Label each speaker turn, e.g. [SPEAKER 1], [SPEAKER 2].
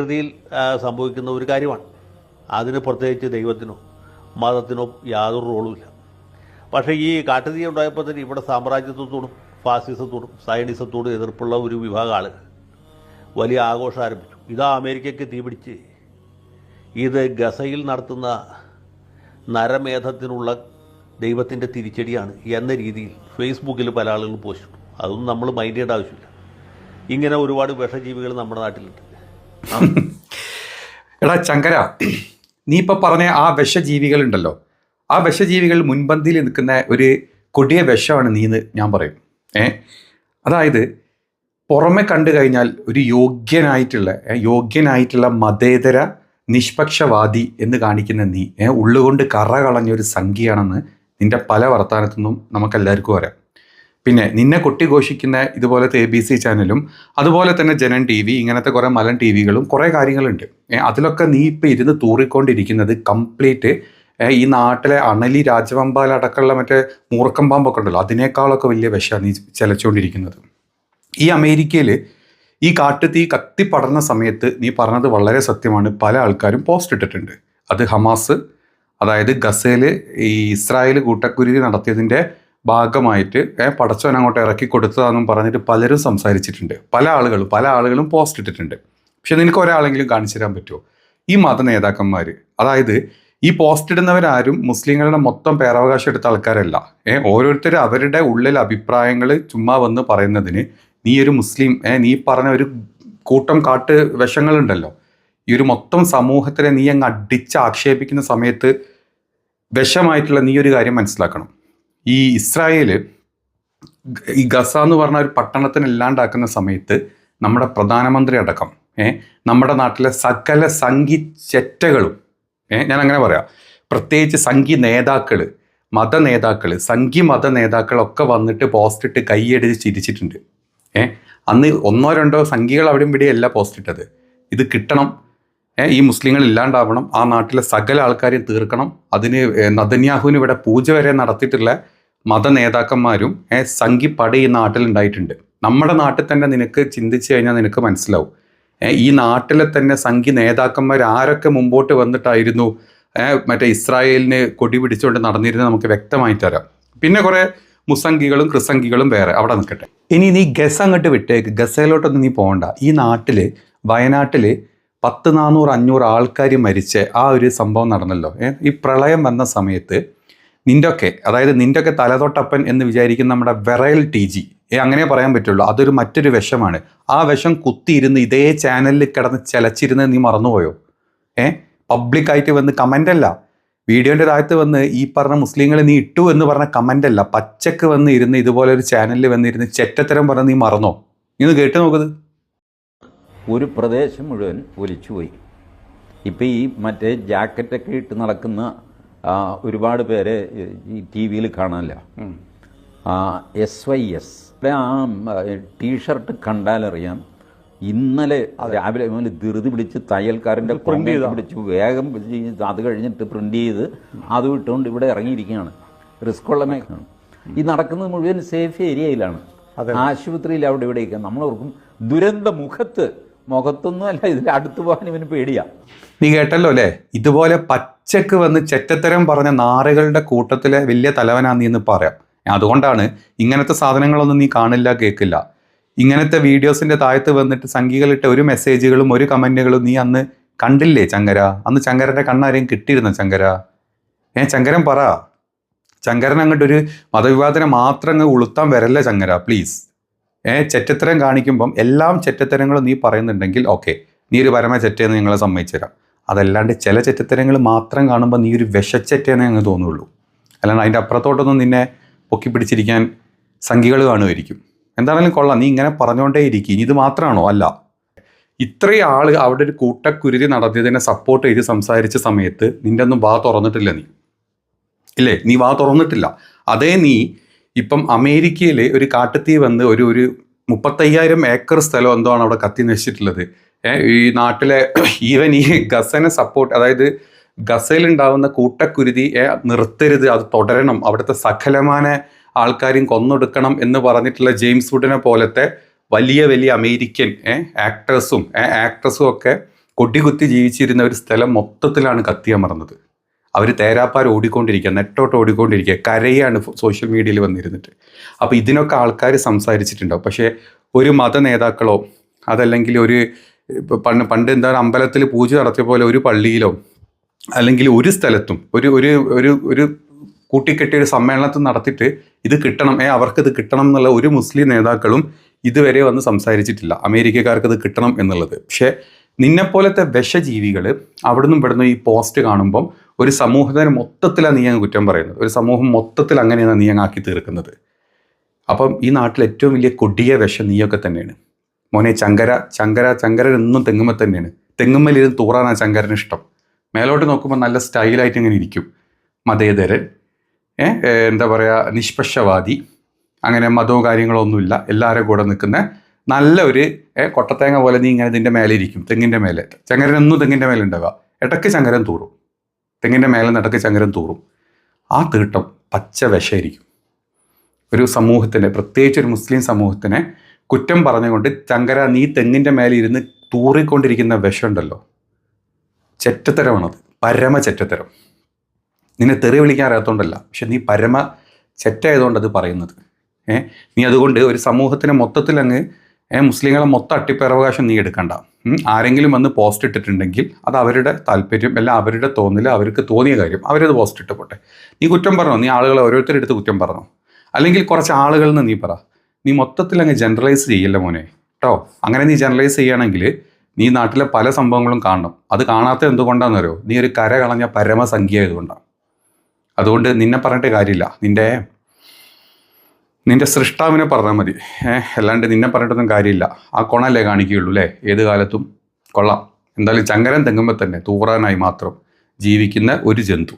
[SPEAKER 1] പ്രകൃതിയിൽ സംഭവിക്കുന്ന ഒരു കാര്യമാണ്. അതിന് പ്രത്യേകിച്ച് ദൈവത്തിനോ മതത്തിനോ യാതൊരു റോളുമില്ല പക്ഷേ ഈ കാട്ടുതീ ഉണ്ടായപ്പോൾ തന്നെ ഇവിടെ സാമ്രാജ്യത്വത്തോടും ഫാസിസത്തോടും സയനിസത്തോടും എതിർപ്പുള്ള ഒരു വിഭാഗം ആളുകൾ. വലിയ ആഘോഷം ആരംഭിച്ചു. ഇതാ അമേരിക്കയ്ക്ക് തീപിടിച്ച് ഇത് ഗസയിൽ നടത്തുന്ന നരമേധത്തിനുള്ള ദൈവത്തിന്റെ തിരിച്ചടിയാണ് എന്ന രീതിയിൽ ഫേസ്ബുക്കിൽ പല ആളുകളും പോസ്റ്റ് ഇട്ടു. അതൊന്നും നമ്മൾ മൈൻഡ് ചെയ്യേണ്ട ആവശ്യമില്ല. ഇങ്ങനെ ഒരുപാട് വിഷജീവികൾ നമ്മുടെ നാട്ടിലുണ്ട്.
[SPEAKER 2] എടാ ചങ്കര നീ ഇപ്പൊ പറഞ്ഞ ആ വിഷജീവികൾ ഉണ്ടല്ലോ ആ വിഷജീവികൾ മുൻപന്തിയിൽ നിൽക്കുന്ന ഒരു കൊടിയ വിഷമാണ് നീ എന്ന് ഞാൻ പറയും. ഏ? അതായത് പുറമെ കണ്ടു കഴിഞ്ഞാൽ ഒരു യോഗ്യനായിട്ടുള്ള യോഗ്യനായിട്ടുള്ള മതേതര നിഷ്പക്ഷവാദി എന്ന് കാണിക്കുന്ന നീ ഏ, ഉള്ളുകൊണ്ട് കറ കളഞ്ഞ ഒരു സംഖ്യയാണെന്ന് നിന്റെ പല വർത്തമാനത്തു നിന്നും നമുക്കെല്ലാവർക്കും അറിയാം. പിന്നെ നിന്നെ കൊട്ടിഘോഷിക്കുന്ന ഇതുപോലത്തെ എ ബി സി ചാനലും അതുപോലെ തന്നെ ജനൻ ടി വി ഇങ്ങനത്തെ കുറേ മലൻ ടി വികളും കുറേ കാര്യങ്ങളുണ്ട്. അതിലൊക്കെ നീ ഇപ്പോൾ ഇരുന്ന് തൂറിക്കൊണ്ടിരിക്കുന്നത് കംപ്ലീറ്റ് ഈ നാട്ടിലെ അണലി രാജവമ്പാൽ അടക്കമുള്ള മറ്റേ മൂർക്കം പാമ്പൊക്കെ ഉണ്ടല്ലോ അതിനേക്കാളൊക്കെ വലിയ വിഷമാണ് നീ ചെലച്ചുകൊണ്ടിരിക്കുന്നത്. ഈ അമേരിക്കയിൽ ഈ കാട്ടുതീ കത്തിപ്പടർന്ന സമയത്ത് നീ പറഞ്ഞത് വളരെ സത്യമാണ് പല ആൾക്കാരും പോസ്റ്റ് ഇട്ടിട്ടുണ്ട്. അത് ഹമാസ് അതായത് ഗസയിൽ ഈ ഇസ്രായേൽ കൂട്ടക്കുരുതി നടത്തിയതിന്റെ ഭാഗമായിട്ട് പടച്ചവൻ അങ്ങോട്ട് ഇറക്കി കൊടുത്തതാണെന്നും പറഞ്ഞിട്ട് പലരും സംസാരിച്ചിട്ടുണ്ട്. പല ആളുകളും പല ആളുകളും പോസ്റ്റ് ഇട്ടിട്ടുണ്ട്. പക്ഷെ നിനക്ക് ഒരാളെങ്കിലും കാണിച്ചു തരാൻ പറ്റുമോ ഈ മത നേതാക്കന്മാർ അതായത് ഈ പോസ്റ്റ് ഇടുന്നവരാരും മുസ്ലിങ്ങളുടെ മൊത്തം പേരവകാശം എടുത്ത ആൾക്കാരല്ല. ഏ ഓരോരുത്തർ അവരുടെ ഉള്ളിൽ അഭിപ്രായങ്ങൾ ചുമ്മാ വന്ന് പറയുന്നതിന് നീ ഒരു മുസ്ലിം ഏ നീ പറഞ്ഞ ഒരു കൂട്ടം കാട്ട് വിഷങ്ങളുണ്ടല്ലോ. ഈ ഒരു മൊത്തം സമൂഹത്തിനെ നീ അങ്ങ് അടിച്ച് ആക്ഷേപിക്കുന്ന സമയത്ത് വിഷമായിട്ടുള്ള നീ ഒരു കാര്യം മനസ്സിലാക്കണം. ഈ ഇസ്രായേൽ ഈ ഗസ എന്ന് പറഞ്ഞ ഒരു പട്ടണത്തിന് ഇല്ലാണ്ടാക്കുന്ന സമയത്ത് നമ്മുടെ പ്രധാനമന്ത്രി അടക്കം ഏഹ് നമ്മുടെ നാട്ടിലെ സകല സംഘി ചെറ്റകളും ഏഹ് ഞാൻ അങ്ങനെ പറയാം. പ്രത്യേകിച്ച് സംഘി നേതാക്കൾ മത നേതാക്കൾ സംഘി മത നേതാക്കളൊക്കെ വന്നിട്ട് പോസ്റ്റ് ഇട്ട് കൈയടിച്ച് ചിരിച്ചിട്ടുണ്ട്. ഏഹ് അന്ന് ഒന്നോ രണ്ടോ സംഘികൾ അവിടെ ഇവിടെയല്ല പോസ്റ്റ് ഇട്ടത്. ഇത് കിട്ടണം. ഈ മുസ്ലിങ്ങൾ ഇല്ലാണ്ടാവണം. ആ നാട്ടിലെ സകല ആൾക്കാരെയും തീർക്കണം. അതിന് നദന്യാഹുവിന് ഇവിടെ പൂജ വരെ നടത്തിയിട്ടുള്ള മത നേതാക്കന്മാരും സംഘിപ്പട സംഘി പട ഈ നാട്ടിലുണ്ടായിട്ടുണ്ട് നമ്മുടെ നാട്ടിൽ തന്നെ നിനക്ക് ചിന്തിച്ചു കഴിഞ്ഞാൽ നിനക്ക് മനസ്സിലാവും. ഈ നാട്ടിലെ തന്നെ സംഘി നേതാക്കന്മാർ ആരൊക്കെ മുമ്പോട്ട് വന്നിട്ടായിരുന്നു മറ്റേ ഇസ്രായേലിന് കൊടി പിടിച്ചുകൊണ്ട് നടന്നിരുന്നത് നമുക്ക് വ്യക്തമായിട്ട് തരാം പിന്നെ കുറെ മുസംഗികളും ക്രിസംഗികളും വേറെ അവിടെ നിൽക്കട്ടെ. ഇനി നീ ഗസ അങ്ങോട്ട് വിട്ടേക്ക്. ഗസയിലോട്ടൊന്നും നീ പോകണ്ട. ഈ നാട്ടിൽ വയനാട്ടിൽ പത്ത് നാനൂറ് അഞ്ഞൂറ് ആൾക്കാർ മരിച്ച ആ ഒരു സംഭവം നടന്നല്ലോ. ഈ പ്രളയം വന്ന സമയത്ത് നിന്റെയൊക്കെ അതായത് നിന്റെയൊക്കെ തലതൊട്ടപ്പൻ എന്ന് വിചാരിക്കുന്ന നമ്മുടെ വെറയൽ ടി ജി അങ്ങനെ പറയാൻ പറ്റുള്ളൂ. അതൊരു മറ്റൊരു വിഷമാണ്. ആ വിഷം കുത്തിയിരുന്ന് ഇതേ ചാനലിൽ കിടന്ന് ചിലച്ചിരുന്ന് നീ മറന്നുപോയോ? ഏ പബ്ലിക്കായിട്ട് വന്ന് കമന്റ് അല്ല വീഡിയോന്റെ താഴത്ത് വന്ന് ഈ പറഞ്ഞ മുസ്ലിങ്ങളെ നീ ഇട്ടു എന്ന് പറഞ്ഞ കമന്റ് അല്ല പച്ചക്ക് വന്ന് ഇരുന്ന് ഇതുപോലെ ഒരു ചാനലിൽ വന്നിരുന്ന് ചെറ്റത്തരം പറഞ്ഞ് നീ മറന്നോ? നീ ഒന്ന് കേട്ട് നോക്കുന്നത്
[SPEAKER 3] ഒരു പ്രദേശം മുഴുവൻ ഒലിച്ചുപോയി. ഇപ്പം ഈ മറ്റേ ജാക്കറ്റൊക്കെ ഇട്ട് നടക്കുന്ന ഒരുപാട് പേരെ ഈ ടി വിയിൽ കാണാനില്ല. എസ് വൈ എസ് ആ ടീഷർട്ട് കണ്ടാലറിയാം ഇന്നലെ രാവിലെ മുതൽ ധൃതി പിടിച്ച് തയ്യൽക്കാരന്റെ പ്രിന്റ് പിടിച്ച് വേഗം ചെയ്ത് അത് കഴിഞ്ഞിട്ട് പ്രിന്റ് ചെയ്ത് അത് വിട്ടുകൊണ്ട് ഇവിടെ ഇറങ്ങിയിരിക്കുകയാണ്. റിസ്ക് ഉള്ള മേഖലയാണ്. ഈ നടക്കുന്നത് മുഴുവൻ സേഫ് ഏരിയയിലാണ്. ആശുപത്രിയിൽ അവിടെ ഇവിടെയൊക്കെ. നമ്മളോർക്കും ദുരന്ത മുഖത്ത് മുഖത്തൊന്നും അല്ല ഇതിൽ അടുത്തു പോകാൻ ഇവന് പേടിയാ.
[SPEAKER 2] നീ കേട്ടല്ലോ അല്ലേ? ഇതുപോലെ പച്ചക്ക് വന്ന് ചെറ്റത്തരം പറഞ്ഞ നാറുകളുടെ കൂട്ടത്തിലെ വലിയ തലവനാ നീ എന്ന് പറയാം. അതുകൊണ്ടാണ് ഇങ്ങനത്തെ സാധനങ്ങളൊന്നും നീ കാണില്ല കേൾക്കില്ല ഇങ്ങനത്തെ വീഡിയോസിന്റെ താഴത്ത് വന്നിട്ട് സംഖ്യകളിട്ട ഒരു മെസ്സേജുകളും ഒരു കമന്റുകളും നീ അന്ന് കണ്ടില്ലേ ചങ്കര അന്ന് ചങ്കരന്റെ കണ്ണാരെയും കിട്ടിയിരുന്ന ചങ്കര ഏ ചങ്കരൻ പറ. ചങ്കരൻ അങ്ങോട്ട് ഒരു മതവിവാദനെ മാത്രം അങ്ങ് ഉളുത്താൻ വരല്ല ചങ്കര പ്ലീസ് ചെറ്റത്തരം കാണിക്കുമ്പം എല്ലാം ചെറ്റത്തരങ്ങളും നീ പറയുന്നുണ്ടെങ്കിൽ ഓക്കെ നീ ഒരു പരമ ചെറ്റയെന്ന് ഞങ്ങളെ സമ്മതിച്ചു തരാം. അതല്ലാണ്ട് ചില ചെറ്റത്തരങ്ങൾ മാത്രം കാണുമ്പോൾ നീ ഒരു വിഷച്ചെറ്റയെന്നേ ഞങ്ങൾ തോന്നുള്ളൂ. അല്ലാണ്ട് അതിന്റെ അപ്പുറത്തോട്ടൊന്നും നിന്നെ പൊക്കി പിടിച്ചിരിക്കാൻ സംഖ്യകൾ കാണുമായിരിക്കും. എന്താണെങ്കിലും കൊള്ളാം നീ ഇങ്ങനെ പറഞ്ഞുകൊണ്ടേ ഇരിക്കും. ഇനി ഇത് മാത്രമാണോ? അല്ല. ഇത്രയും ആൾ അവിടെ ഒരു കൂട്ടക്കുരുതി നടത്തിയതിനെ സപ്പോർട്ട് ചെയ്ത് സംസാരിച്ച സമയത്ത് നിന്റെ ഒന്നും വാ തുറന്നിട്ടില്ല നീ. ഇല്ലേ? നീ വാ തുറന്നിട്ടില്ല. അതേ നീ ഇപ്പം അമേരിക്കയിൽ ഒരു കാട്ടുതീ വന്ന് ഒരു ഒരു മുപ്പത്തയ്യായിരം ഏക്കർ സ്ഥലം എന്തോ ആണ് അവിടെ കത്തി നശിച്ചിട്ടുള്ളത്. ഈ നാട്ടിലെ ഈവൻ ഈ ഗസനെ സപ്പോർട്ട് അതായത് ഗസയിലുണ്ടാവുന്ന കൂട്ടക്കുരുതി നിർത്തരുത് അത് തുടരണം. അവിടുത്തെ സകലമാന ആൾക്കാരെയും കൊന്നൊടുക്കണം എന്ന് പറഞ്ഞിട്ടുള്ള ജെയിംസ് വുഡിനെ പോലത്തെ വലിയ വലിയ അമേരിക്കൻ ആക്ടേഴ്സും ആക്ട്രസും ഒക്കെ കൊടികുത്തി ജീവിച്ചിരുന്ന ഒരു സ്ഥലം മൊത്തത്തിലാണ് കത്തിയമർന്നത് അവർ തേരാപ്പാർ ഓടിക്കൊണ്ടിരിക്കുക നെട്ടോട്ട് ഓടിക്കൊണ്ടിരിക്കുക കരയാണ് സോഷ്യൽ മീഡിയയിൽ വന്നിരുന്നിട്ട്. അപ്പോൾ ഇതിനൊക്കെ ആൾക്കാർ സംസാരിച്ചിട്ടുണ്ടാവും. പക്ഷേ ഒരു മത നേതാക്കളോ അതല്ലെങ്കിൽ ഒരു പണ്ട് പണ്ട് എന്താ അമ്പലത്തിൽ പൂജ നടത്തിയ പോലെ ഒരു പള്ളിയിലോ അല്ലെങ്കിൽ ഒരു സ്ഥലത്തും ഒരു ഒരു ഒരു ഒരു കൂട്ടിക്കെട്ടിയ ഒരു സമ്മേളനത്തിൽ നടത്തിയിട്ട് ഇത് കിട്ടണം ഏ അവർക്കിത് കിട്ടണം എന്നുള്ള ഒരു മുസ്ലിം നേതാക്കളും ഇതുവരെ വന്ന് സംസാരിച്ചിട്ടില്ല. അമേരിക്കക്കാർക്ക് ഇത് കിട്ടണം എന്നുള്ളത്. പക്ഷേ നിന്നെപ്പോലത്തെ വിഷജീവികൾ അവിടുന്ന് ഇവിടുന്ന് ഈ പോസ്റ്റ് കാണുമ്പം ഒരു സമൂഹത്തിന് മൊത്തത്തിലാണ് നീ അങ്ങ് കുറ്റം പറയുന്നത്. ഒരു സമൂഹം മൊത്തത്തിൽ അങ്ങനെയാണ് നീ അങ്ങ് ആക്കി തീർക്കുന്നത്. അപ്പം ഈ നാട്ടിൽ ഏറ്റവും വലിയ കൊടിയ വിഷം നീയൊക്കെ തന്നെയാണ്. മോനെ ചങ്കര ചങ്കര ചങ്കര എന്നും തെങ്ങുമ്മ തന്നെയാണ്. തെങ്ങുമ്മലിരുന്ന് തൂറാനാണ് ചങ്കരന് ഇഷ്ടം. മേലോട്ട് നോക്കുമ്പോൾ നല്ല സ്റ്റൈലായിട്ട് ഇങ്ങനെ ഇരിക്കും. മതേതരൻ എന്താ പറയുക നിഷ്പക്ഷവാദി അങ്ങനെ മതവും കാര്യങ്ങളോ ഒന്നുമില്ല എല്ലാവരും കൂടെ നിൽക്കുന്ന നല്ല ഒരു കൊട്ടത്തേങ്ങ പോലെ നീ ഇങ്ങനെ ഇതിന്റെ മേലെ ഇരിക്കും തെങ്ങിന്റെ മേലെ. ചങ്ങരനൊന്നും തെങ്ങിന്റെ മേലെ ഉണ്ടാവുക. ഇടയ്ക്ക് ചങ്ങരൻ തൂറും. തെങ്ങിന്റെ മേലെ നിന്ന് ഇടയ്ക്ക് ചങ്ങരൻ തൂറും. ആ തീട്ടം പച്ച വിഷമായിരിക്കും. ഒരു സമൂഹത്തിനെ പ്രത്യേകിച്ച് ഒരു മുസ്ലിം സമൂഹത്തിനെ കുറ്റം പറഞ്ഞുകൊണ്ട് ചങ്കര നീ തെങ്ങിന്റെ മേലെ ഇരുന്ന് തൂറിക്കൊണ്ടിരിക്കുന്ന വിഷമുണ്ടല്ലോ ചെറ്റത്തരമാണത്. പരമ ചെറ്റത്തരം. നിന്നെ തെറി വിളിക്കാൻ അറിയാത്തതുകൊണ്ടല്ല പക്ഷെ നീ പരമ ചെറ്റായതുകൊണ്ട് അത് പറയുന്നത്. ഏ നീ അതുകൊണ്ട് ഒരു സമൂഹത്തിനെ മൊത്തത്തിൽ അങ്ങ് മുസ്ലിങ്ങളെ മൊത്തം അട്ടിപ്പറവകാശം നീ എടുക്കണ്ട. ആരെങ്കിലും വന്ന് പോസ്റ്റ് ഇട്ടിട്ടുണ്ടെങ്കിൽ അത് അവരുടെ താല്പര്യം അല്ല അവരുടെ തോന്നൽ അവർക്ക് തോന്നിയ കാര്യം അവരത് പോസ്റ്റ് ഇട്ട് പോട്ടെ. നീ കുറ്റം പറഞ്ഞോ? നീ ആളുകളെ ഓരോരുത്തരെടുത്ത് കുറ്റം പറഞ്ഞോ? അല്ലെങ്കിൽ കുറച്ച് ആളുകളിൽ നിന്ന് നീ പറ. നീ മൊത്തത്തിൽ അങ്ങ് ജനറലൈസ് ചെയ്യില്ല മോനെ? കേട്ടോ അങ്ങനെ നീ ജനറലൈസ് ചെയ്യുകയാണെങ്കിൽ നീ നാട്ടിലെ പല സംഭവങ്ങളും കാണണം. അത് കാണാത്ത എന്തുകൊണ്ടാണെന്നറിയോ? നീ ഒരു കര കളഞ്ഞ പരമസംഖ്യ ആയതുകൊണ്ടാണ്. അതുകൊണ്ട് നിന്നെ പറഞ്ഞിട്ട് കാര്യമില്ല. നിന്റെ നിന്റെ സൃഷ്ടാവിനെ പറഞ്ഞാൽ മതി. അല്ലാണ്ട് നിന്നെ പറഞ്ഞിട്ടൊന്നും കാര്യമില്ല. ആ കൊണല്ലേ കാണിക്കുകയുള്ളൂ അല്ലേ ഏത് കാലത്തും. കൊള്ളാം. എന്തായാലും ചങ്കരം തെങ്ങുമ്പോൾ തന്നെ തൂറാനായി മാത്രം ജീവിക്കുന്ന ഒരു ജന്തു.